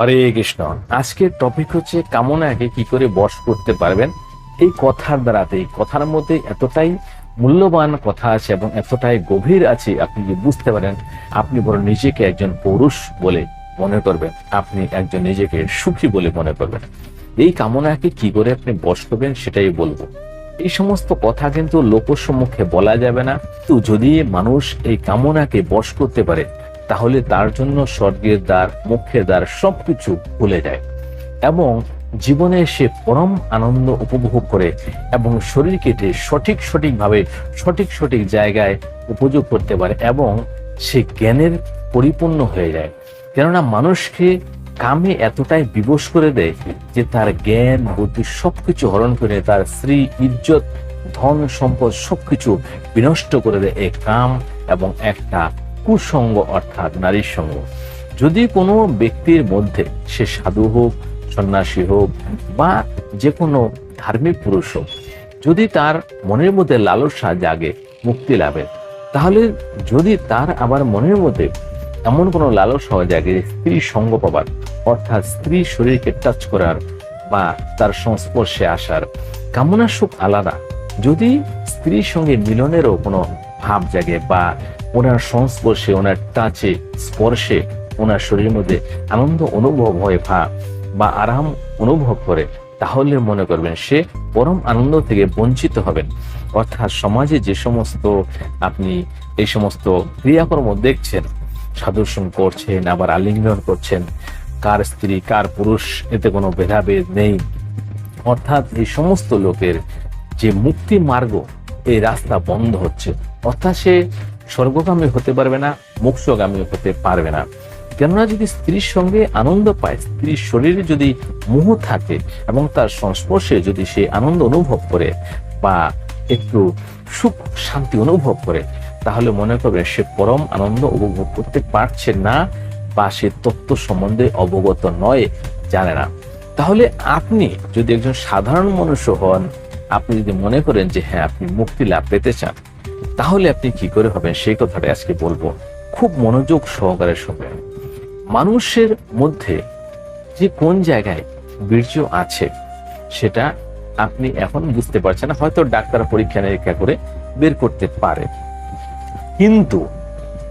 হরে কৃষ্ণ। আজকের টপিক হচ্ছে কামনাকে কি করে বশ করতে পারবেন? এই কথার দ্বারাতে কথার মধ্যে এতটাই মূল্যবান কথা আছে এবং এতটাই গভীর আছে, আপনি যে বুঝতে পারেন, আপনি বড় নিজেকে একজন পুরুষ বলে মনে করবেন। আপনি একজন নিজেকে সুখী বলে মনে করবেন। এই কামনাকে কি করে আপনি বশ করবেন সেটাই বলব। এই সমস্ত কথা কিন্তু লোকসম্মুখে বলা যাবে না। তো যদি মানুষ এই কামনাকে বশ করতে পারে তাহলে তার জন্য স্বর্গের দ্বার, মুখের দ্বার সবকিছু ভুলে যায়। এবং জীবনে সে পরম আনন্দ উপভোগ করে এবং শরীর কেটে সঠিক সঠিকভাবে, সঠিক সঠিক জায়গায় উপযোগ করতে পারে এবং সে জ্ঞানের পরিপূর্ণ হয়ে যায়। কেননা মানুষকে কামে এতটাই বিবশ করে দেয় যে তার জ্ঞান, বুদ্ধি সবকিছু হরণ করে তার স্ত্রী, ইজ্জত, ধন, সম্পদ সবকিছু বিনষ্ট করে দেয়। এই কাম এবং একটা কুসঙ্গ, অর্থাৎ নারীর সঙ্গ। যদি কোনো ব্যক্তির মধ্যে সে সাধু হোক, সন্ন্যাসী হোক, বা যে কোনো ধার্মিক পুরুষ হোক, যদি তার মনের মধ্যে লালসা জাগে, মুক্তি লাভের তাহলে যদি তার আবার মনের মধ্যে এমন কোনো লালসা জাগে স্ত্রী সঙ্গ পাবার, অর্থাৎ স্ত্রী শরীরকে টাচ করার বা তার সংস্পর্শে আসার কামনা সুখ আলাদা। যদি স্ত্রীর সঙ্গে মিলনেরও কোনো ভাব জাগে বা ওনার সংস্পর্শে, ওনার টাচে স্পর্শে, ওনার শরীরের মধ্যে আনন্দ অনুভব হয় ভা, বা আরাম অনুভব করে, তাহলে মনে করবেন সে পরম আনন্দ থেকে বঞ্চিত হবেন। অর্থাৎ সমাজে যে সমস্ত আপনি এই সমস্ত ক্রিয়াকর্ম দেখছেন সাদর্শন করছেন, আবার আলিঙ্গন করছেন, কার স্ত্রী, কার পুরুষ, এতে কোনো ভেদাভেদ নেই। অর্থাৎ এই সমস্ত লোকের যে মুক্তি মার্গ, এই রাস্তা বন্ধ হচ্ছে। অর্থাৎ সে স্বর্গগামী হতে পারবে না, মোক্ষগামী হতে পারবে না। কেননা যদি স্ত্রীর সঙ্গে আনন্দ পায়, স্ত্রীর শরীরে যদি মোহ থাকে এবং তার সংস্পর্শে যদি সে আনন্দ অনুভব করে বা একটু সুখ, শান্তি অনুভব করে, তাহলে মনে করবে সে পরম আনন্দ উপভোগ করতে পারছে না বা সে তত্ত্ব সম্বন্ধে অবগত নয়, জানে না। তাহলে আপনি যদি একজন সাধারণ মনুষ্য হন, আপনি যদি মনে করেন যে হ্যাঁ আপনি মুক্তি লাভ পেতে চান তাহলে আপনি কি করে হবেন সেই কথাটা আজকে বলব। খুব মনোযোগ সহকারে শুনবেন। মানুষের মধ্যে যে কোন জায়গায় বীর্য আছে, সেটা আপনি এখন বুঝতে পারছেন হয়তো ডাক্তার পরীক্ষা নিরীক্ষা করে বের করতে পারে। কিন্তু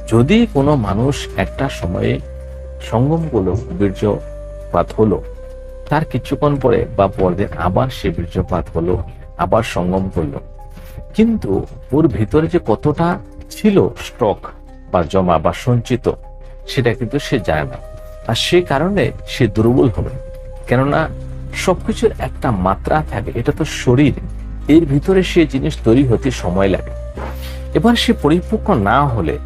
যদি কোনো মানুষ একটা সময়ে সঙ্গম করল বীর্যপাত হলো, তার কিছুক্ষণ পরে বা পরদিন আবার সে বীর্যপাত হলো, আবার সঙ্গম করল কিন্তু ওর ভিতরে যে কতটা ছিল স্টক বা জমা বা সঞ্চিত, সেটা কিন্তু সে জানে না। আর সে কারণে সে দুর্বল হবে। কেননা সবকিছুর একটা মাত্রা থাকে, এটা তো শরীর। এর ভিতরে সে জিনিস তৈরি হতে সময় লাগে। এবার সে পরিপক্ক না হলে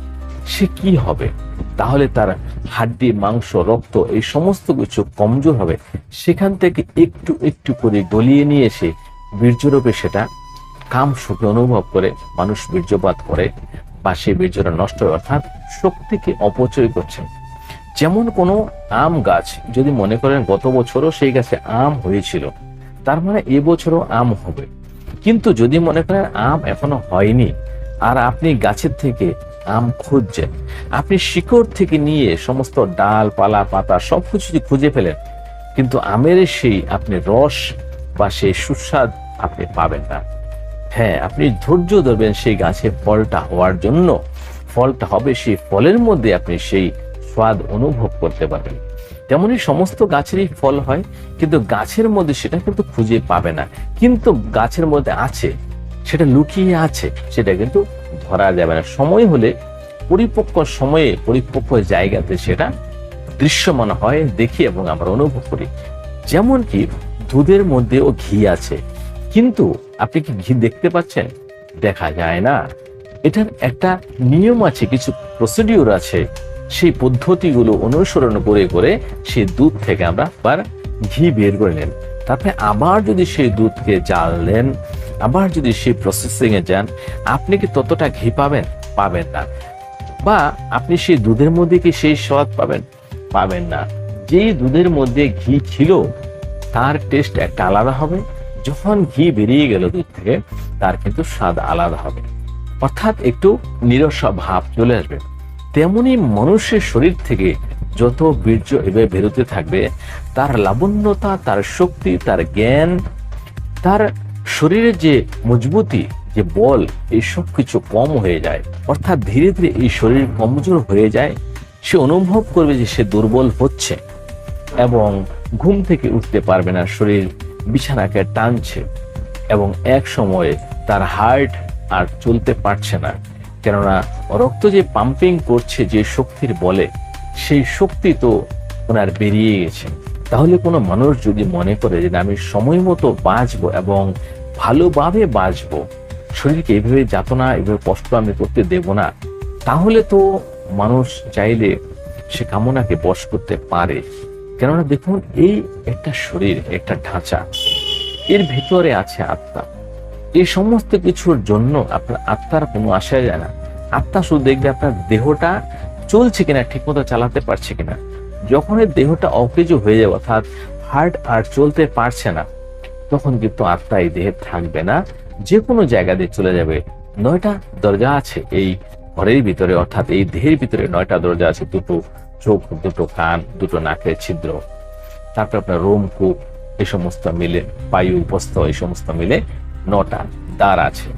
সে কি হবে? তাহলে তার হাড্ডি, মাংস, রক্ত এই সমস্ত কিছু কমজোর হবে। সেখান থেকে একটু একটু করে গলিয়ে নিয়ে এসে বীর্যরূপে সেটা কাম সুখে অনুভব করে মানুষ বীর্যপাত করে বা সেই বীর্যটা নষ্ট হয় অর্থাৎ শক্তিকে অপচয় করছে। যেমন কোনো আম গাছ, যদি মনে করেন গত বছরও সেই গাছে আম হয়েছিল, তার মানে এবছরও আম হবে। কিন্তু যদি মনে করেন আম এখনও হয়নি, আর আপনি গাছের থেকে আম খুঁজছেন, আপনি শিকড় থেকে নিয়ে সমস্ত ডাল, পালা, পাতা সবকিছু যদি খুঁজে ফেলেন, কিন্তু আমের সেই আপনি রস বা সেই সুস্বাদ আপনি পাবেন না। হ্যাঁ আপনি ধৈর্য ধরবেন সেই গাছে ফলটা হওয়ার জন্য। ফলটা হবে সেই ফলের মধ্যে আপনি সেই স্বাদ অনুভব করতে পারবেন। তেমনি সমস্ত গাছেরই ফল হয়, কিন্তু গাছের মধ্যে সেটা কিন্তু খুঁজে পাবে না। কিন্তু গাছের মধ্যে আছে, সেটা লুকিয়ে আছে, সেটা কিন্তু ধরা যাবে না। সময় হলে পরিপক্ক সময়ে, পরিপক্ক জায়গাতে সেটা দৃশ্যমান হয়, দেখি এবং আমরা অনুভব করি। যেমন কি দুধের মধ্যেও ঘি আছে কিন্তু আপনি কি ঘি দেখতে পাচ্ছেন? দেখা যায় না। এটার একটা নিয়ম আছে, কিছু প্রসিডিউর আছে। সেই পদ্ধতিগুলো অনুসরণ করে করে সেই দুধ থেকে আমরা আবার ঘি বের করে নেন। তারপরে আবার যদি সেই দুধকে জাল জ্বাললেন আবার যদি সেই প্রসেসিং এ যান, আপনি কি ততটা ঘি পাবেন? পাবেন না। বা আপনি সেই দুধের মধ্যে কি সেই স্বাদ পাবেন? পাবেন না। যেই দুধের মধ্যে ঘি ছিল, তার টেস্ট একটা আলাদা হবে। যখন ঘি বেরিয়ে গেল দুধ থেকে, তার কিন্তু স্বাদ আলাদা হবে। অর্থাৎ একটু নিরস ভাব চলে আসবে। তেমনি মানুষের শরীর থেকে যত বীর্য এভাবে বেরোতে থাকবে, তার লাবণ্যতা, তার শক্তি, তার জ্ঞান, তার শরীরের যে মজবুতি, যে বল, এই সব কিছু কম হয়ে যায়। অর্থাৎ ধীরে ধীরে এই শরীর কমজোর হয়ে যায়। সে অনুভব করবে যে সে দুর্বল হচ্ছে এবং ঘুম থেকে উঠতে পারবে না শরীর। বিছানাকে টানছে এবং এক সময়ে তার হার্ট আর চলতে পারছে না। কেননা রক্ত যে পাম্পিং করছে যে শক্তির বলে, সেই শক্তি তো ওনার বেরিয়ে গেছে। তাহলে কোনো মানুষ যদি মনে করে যে আমি সময় মতো বাঁচবো এবং ভালোভাবে বাঁচবো, শরীরকে এইভাবে যাতনা, এভাবে কষ্ট আমি করতে দেব না, তাহলে তো মানুষ চাইলে সে কামনাকে বশ করতে পারে। কেননা দেখুন, এই একটা শরীর, একটা ঢাঁচা, এর ভিতরে আছে আত্মা। এই সমস্ত কিছুর জন্য আপনার আত্মার কোনো আশা যায় না। আত্মা শুধু দেখবে আপনার দেহটা চলছে কিনা, ঠিকমতো চালাতে পারছে কিনা। যখন এই দেহটা অকেজ হয়ে যাবে অর্থাৎ হার্ট আর চলতে পারছে না, তখন কিন্তু আত্মা এই দেহে থাকবে না। যে কোনো জায়গা দিয়ে চলে যাবে। নয়টা দরজা আছে এই ঘরের ভিতরে, অর্থাৎ এই দেহের ভিতরে নয়টা দরজা আছে, দুটো চোখ দুটো কান, দুটো নাকের ছিদ্র, তারপর আপনার রোম, কূপ এই সমস্ত মিলে, বায়ু উপস্থ এই সমস্ত মিলে নটা দ্বার আছে।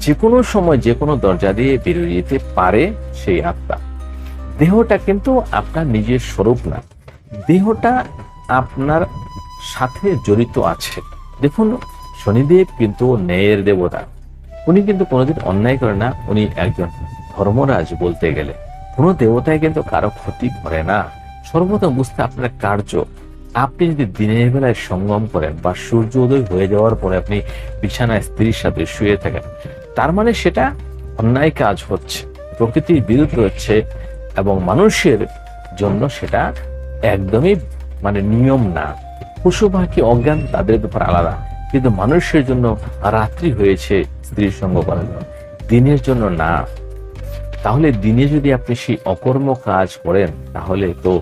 যে কোনো সময় যে কোনো দরজা দিয়ে বেরিয়ে যেতে পারে সেই আত্মা। দেহটা কিন্তু আপনার নিজের স্বরূপ না। দেহটা আপনার সাথে জড়িত আছে। দেখুন, শনিদেব কিন্তু ন্যায়ের দেবতা। উনি কিন্তু কোনোদিন অন্যায় করে না। উনি একজন ধর্মরাজ বলতে গেলে। কোনো দেবতাই কিন্তু কারও ক্ষতি করে না। সর্বপ্রথম বুঝতে আপনার কার্য। আপনি যদি দিনের বেলায় সঙ্গম করেন বা সূর্য উদয় হয়ে যাওয়ার পরে আপনি বিছানায় স্ত্রীর সাথে শুয়ে থাকেন, তার মানে সেটা অন্যায় কাজ হচ্ছে, প্রকৃতির বিরুদ্ধে হচ্ছে এবং মানুষের জন্য সেটা একদমই মানে নিয়ম না। পশু পাখি অজ্ঞান তাদের ব্যাপার আলাদা, কিন্তু মানুষের জন্য রাত্রি হয়েছে স্ত্রীর সঙ্গ করার জন্য। দিনের জন্য না। তাহলে দিনে যদি আপনি সেই অকর্ম কাজ করেন, তাহলে তো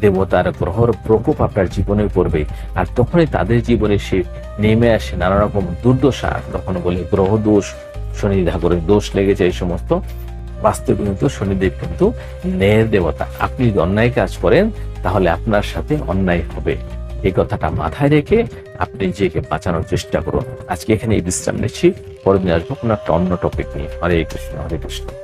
দেবতার গ্রহর প্রকোপ আপনার জীবনে পড়বে। আর তখনই তাদের জীবনে সে নেমে আসে নানা রকম দুর্দশা তখন বলে গ্রহ দোষ, শনি ঠাকুরের দোষ লেগেছে এই সমস্ত। বাস্তবে কিন্তু শনিদেব কিন্তু ন্যায়ের দেবতা। আপনি যদি অন্যায় কাজ করেন, তাহলে আপনার সাথে অন্যায় হবে। এই কথাটা মাথায় রেখে আপনি নিজেকে বাঁচানোর চেষ্টা করুন। আজকে এখানে এই বিশ্রাম নিচ্ছি। পরের দিন আসব কোনো একটা অন্য টপিক নিয়ে। হরে কৃষ্ণ হরে কৃষ্ণ।